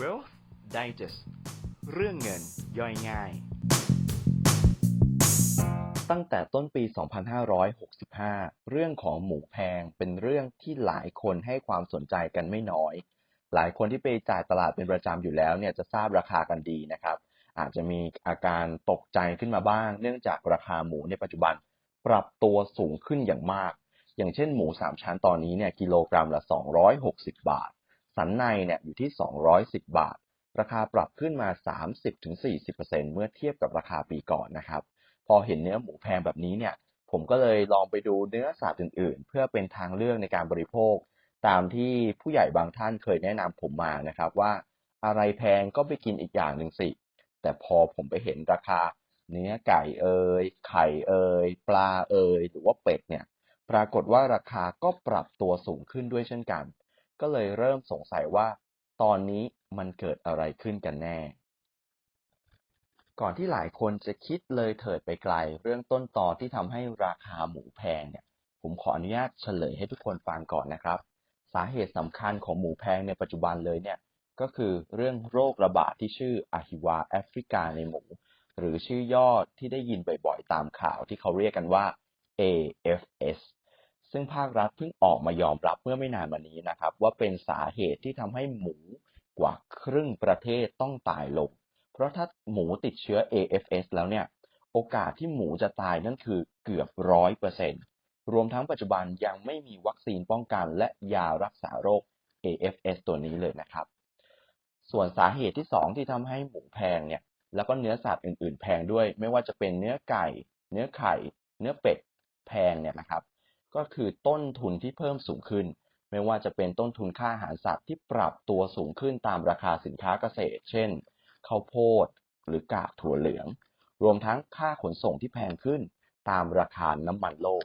Wealth Digest เรื่องเงินย่อยง่าย ตั้งแต่ต้นปี 2565 เรื่องของหมูแพงเป็นเรื่องที่หลายคนให้ความสนใจกันไม่น้อย หลายคนที่ไปจ่ายตลาดเป็นประจำอยู่แล้วเนี่ยจะทราบราคากันดีนะครับ อาจจะมีอาการตกใจขึ้นมาบ้าง เนื่องจากราคาหมูในปัจจุบันปรับตัวสูงขึ้นอย่างมาก อย่างเช่นหมู 3 ชั้นตอนนี้เนี่ยกิโลกรัมละ 260 บาท สันในเนี่ยอยู่ที่ 210 บาท ราคาปรับขึ้นมา 30-40%เมื่อเทียบกับราคาปีก่อนนะครับ พอเห็นเนื้อหมูแพงแบบนี้เนี่ย ผมก็เลยลองไปดูเนื้อสัตว์อื่นๆ เพื่อเป็นทางเลือกในการบริโภค ตามที่ผู้ใหญ่บางท่านเคยแนะนำผมมานะครับว่าอะไรแพงก็ไปกินอีกอย่างหนึ่งสิ แต่พอผมไปเห็นราคา เนื้อไก่เอ่ยไข่เอ่ยปลาเอ่ยหรือว่าเป็ดเนี่ย ปรากฏว่าราคาก็ปรับตัวสูงขึ้นด้วยเช่นกัน ก็เลยเริ่มสงสัยว่า ตอนนี้มันเกิดอะไรขึ้นกันแน่ ก่อนที่หลายคนจะคิดเลยเถิดไปไกล เรื่องต้นตอที่ทำให้ราคาหมูแพงเนี่ย ผมขออนุญาตเฉลยให้ทุกคนฟังก่อนนะครับ สาเหตุสำคัญของหมูแพงในปัจจุบันเลยเนี่ย ก็คือเรื่องโรคระบาดที่ชื่ออะฮิวาแอฟริกาในหมู หรือชื่อย่อที่ได้ยินบ่อยๆตามข่าวที่เขาเรียกกันว่า AFS ซึ่งภาครัฐเพิ่งออกมายอมรับเมื่อไม่นานมานี้นะครับ ว่าเป็นสาเหตุที่ทำให้หมูกว่าครึ่งประเทศต้องตายลง เพราะถ้าหมูติดเชื้อ AFS แล้วเนี่ย โอกาสที่หมูจะตายนั่นคือเกือบร้อยเปอร์เซ็นต์รวมทั้งปัจจุบันยังไม่มีวัคซีนป้องกันและยารักษาโรค AFS ตัวนี้เลยนะครับ ส่วนสาเหตุที่สองที่ทำให้หมูแพงเนี่ย แล้วก็เนื้อสัตว์อื่น ๆ แพงด้วย ไม่ว่าจะเป็นเนื้อไก่ เนื้อไข่ เนื้อเป็ดแพงเนี่ยนะครับ ก็คือต้นทุนที่เพิ่มสูงขึ้น ไม่ว่าจะเป็นต้นทุนค่าอาหารสัตว์ที่ปรับตัวสูงขึ้นตามราคาสินค้าเกษตร เช่นข้าวโพดหรือกากถั่วเหลือง รวมทั้งค่าขนส่งที่แพงขึ้นตามราคาน้ำมันโลก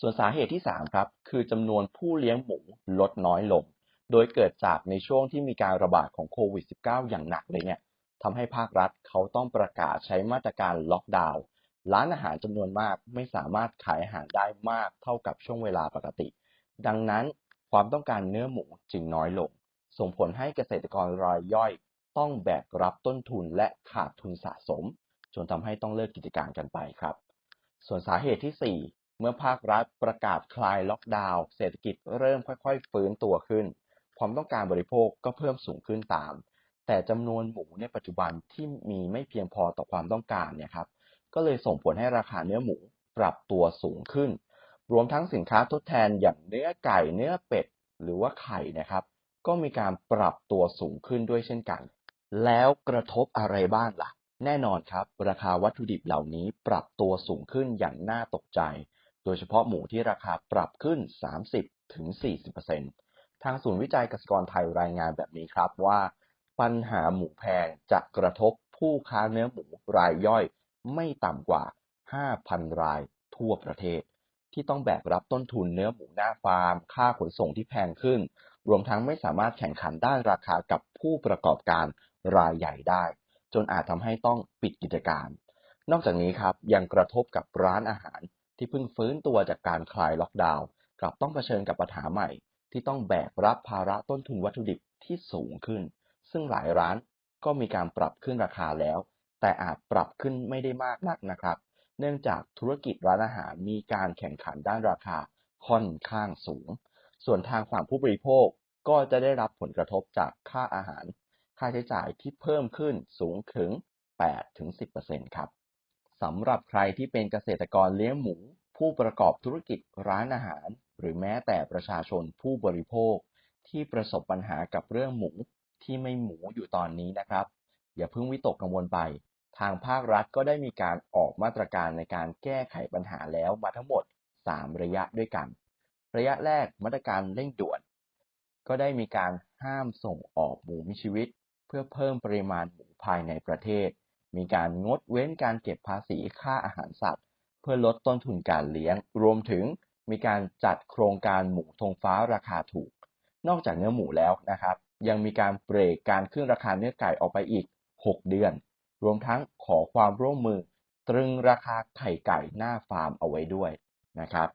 ส่วนสาเหตุที่ 3 ครับ คือจำนวนผู้เลี้ยงหมูลดน้อยลง โดยเกิดจากในช่วงที่มีการระบาดของโควิด -19 อย่างหนักเลยเนี่ยทำให้ภาครัฐเขาต้องประกาศใช้มาตรการล็อกดาวน์ ร้านอาหารจำนวนมากไม่สามารถขายอาหารได้มากเท่ากับช่วงเวลาปกติ ดังนั้นความต้องการเนื้อหมูจึงน้อยลง ส่งผลให้เกษตรกรรายย่อย ต้องแบกรับต้นทุนและขาดทุนสะสม จนทำให้ต้องเลิกกิจการกันไปครับ ส่วนสาเหตุที่ 4 เมื่อภาครัฐประกาศคลายล็อกดาวน์เศรษฐกิจเริ่มค่อยๆ ฟื้นตัวขึ้น ความต้องการบริโภคก็เพิ่มสูงขึ้นตาม แต่จำนวนหมูในปัจจุบันที่มีไม่เพียงพอต่อความต้องการเนี่ยครับ ก็เลยส่งผลให้ราคาเนื้อหมูปรับตัวสูงขึ้น รวมทั้งสินค้าทดแทนอย่างเนื้อไก่เนื้อเป็ด หรือว่าไข่นะครับ ก็มีการปรับตัวสูงขึ้นด้วยเช่นกัน แล้วกระทบอะไรบ้างล่ะ แน่นอนครับ ราคาวัตถุดิบเหล่านี้ปรับตัวสูงขึ้นอย่างน่าตกใจ โดยเฉพาะหมูที่ราคาปรับขึ้น 30-40%ทางศูนย์วิจัยเกษตรกรไทยรายงานแบบนี้ครับว่า ปัญหาหมูแพงจะกระทบผู้ค้าเนื้อหมูรายย่อย ไม่ต่ำกว่า 5,000 รายทั่วประเทศ ที่ต้องแบกรับต้นทุนเนื้อหมูหน้าฟาร์ม ค่าขนส่งที่แพงขึ้น รวมทั้งไม่สามารถแข่งขันด้านราคากับผู้ประกอบการรายใหญ่ได้ จนอาจทำให้ต้องปิดกิจการ นอกจากนี้ครับยังกระทบกับร้านอาหารที่เพิ่งฟื้นตัวจากการคลายล็อกดาวน์กลับต้องเผชิญกับปัญหาใหม่ ที่ต้องแบกรับภาระต้นทุนวัตถุดิบที่สูงขึ้น ซึ่งหลายร้านก็มีการปรับขึ้นราคาแล้ว แต่อาจปรับขึ้นไม่ได้มากนักนะครับ เนื่องจากธุรกิจร้านอาหารมีการแข่งขันด้านราคาค่อนข้างสูง ส่วนทางฝั่งผู้บริโภคก็จะได้รับผลกระทบจากค่าอาหาร ค่าใช้จ่ายที่เพิ่มขึ้นสูงถึง 8-10%ครับสำหรับใครที่เป็นเกษตรกรเลี้ยงหมู ผู้ประกอบธุรกิจร้านอาหาร หรือแม้แต่ประชาชนผู้บริโภค ที่ประสบปัญหากับเรื่องหมูที่ไม่หมูอยู่ตอนนี้นะครับ อย่าเพิ่งวิตกกังวลไป ทางภาครัฐก็ได้มีการออกมาตรการในการแก้ไขปัญหาแล้วมาทั้งหมด 3 ระยะด้วยกัน ระยะแรกมาตรการเร่งด่วน ก็ได้มีการห้ามส่งออกหมูมีชีวิต เพื่อเพิ่มปริมาณหมูภายในประเทศ มีการงดเว้นการเก็บภาษีค่าอาหารสัตว์ เพื่อลดต้นทุนการเลี้ยง รวมถึงมีการจัดโครงการหมูธงฟ้าราคาถูก นอกจากเนื้อหมูแล้วนะครับ ยังมีการเบรกการขึ้นราคาเนื้อไก่ออกไปอีก 6 เดือน รวมทั้งขอความร่วมมือตรึงราคาไข่ไก่หน้าฟาร์มเอาไว้ด้วยนะครับ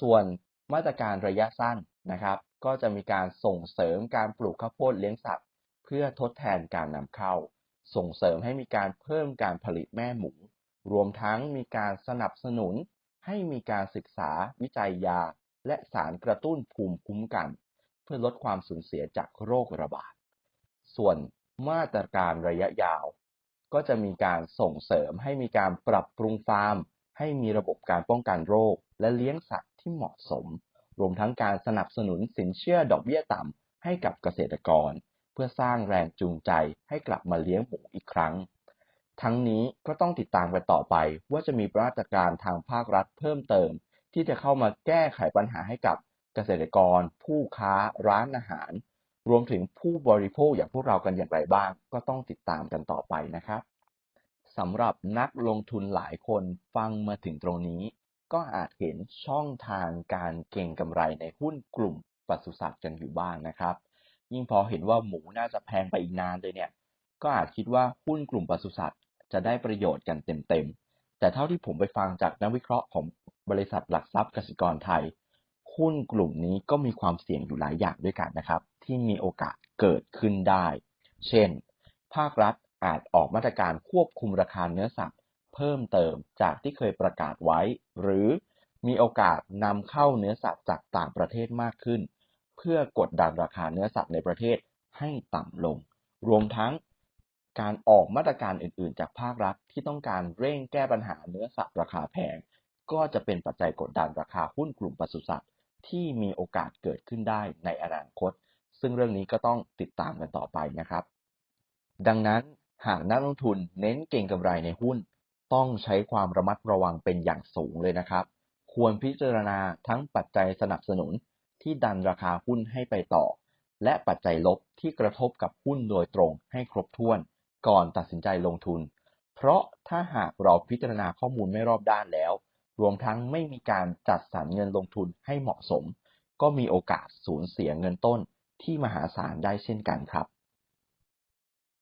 ส่วนมาตรการระยะสั้นนะครับ ก็จะมีการส่งเสริมการปลูกข้าวโพดเลี้ยงสัตว์ เพื่อทดแทนการนำเข้า ส่งเสริมให้มีการเพิ่มการผลิตแม่หมู รวมทั้งมีการสนับสนุนให้มีการศึกษาวิจัยยา และสารกระตุ้นภูมิคุ้มกัน เพื่อลดความสูญเสียจากโรคระบาด ส่วน มาตรการระยะยาว ก็จะมีการส่งเสริมให้มีการปรับปรุงฟาร์ม ให้มีระบบการป้องกันโรค และเลี้ยงสัตว์ที่เหมาะสม รวมทั้งการสนับสนุนสินเชื่อดอกเบี้ยต่ำให้กับเกษตรกร เพื่อสร้างแรงจูงใจให้กลับมาเลี้ยงหมูอีกครั้ง ทั้งนี้ก็ต้องติดตามกันต่อไปว่าจะมีมาตรการทางภาครัฐเพิ่มเติม ที่จะเข้ามาแก้ไขปัญหาให้กับเกษตรกร ผู้ค้าร้านอาหาร รวมถึงผู้บริโภคอย่างพวกเรากันอย่างไรบ้าง ก็ต้องติดตามกันต่อไปนะครับสำหรับนักลงทุนหลายคนฟังมาถึงตรงนี้ ก็อาจเห็นช่องทางการเก็งกำไรในหุ้นกลุ่มปศุสัตว์กันอยู่บ้างนะครับ ยิ่งพอเห็นว่าหมูน่าจะแพงไปอีกนานเลยเนี่ย ก็อาจคิดว่าหุ้นกลุ่มปศุสัตว์จะได้ประโยชน์กันเต็มๆ แต่เท่าที่ผมไปฟังจากนักวิเคราะห์ของบริษัทหลักทรัพย์กสิกรไทย หุ้นกลุ่มนี้ก็มีความเสี่ยงอยู่หลายอย่างด้วยกันนะครับ ที่มีโอกาสเกิดขึ้นได้ เช่น ภาครัฐอาจออกมาตรการควบคุมราคาเนื้อสัตว์ เพิ่มเติมจากที่เคยประกาศไว้ หรือมีโอกาสนำเข้าเนื้อสัตว์จากต่างประเทศมากขึ้น เพื่อกดดันราคาเนื้อสัตว์ในประเทศให้ต่ำลง รวมทั้งการออกมาตรการอื่น ๆ จากภาครัฐที่ต้องการเร่งแก้ปัญหาเนื้อสัตว์ราคาแพง ก็จะเป็นปัจจัยกดดันราคาหุ้นกลุ่มปศุสัตว์ที่มีโอกาสเกิดขึ้นได้ในอนาคต ซึ่งเรื่องนี้ก็ต้องติดตามกันต่อไปนะครับ ดังนั้นหากนักลงทุนเน้นเก็งกำไรในหุ้น ต้องใช้ความระมัดระวังเป็นอย่างสูงเลยนะครับ ควรพิจารณาทั้งปัจจัยสนับสนุนที่ดันราคาหุ้นให้ไปต่อ และปัจจัยลบที่กระทบกับหุ้นโดยตรงให้ครบถ้วน ก่อนตัดสินใจลงทุน เพราะถ้าหากเราพิจารณาข้อมูลไม่รอบด้านแล้ว รวมทั้งไม่มีการจัดสรรเงินลงทุนให้เหมาะสม ก็มีโอกาสสูญเสียเงินต้น ที่มหาศาลได้เช่นกันครับ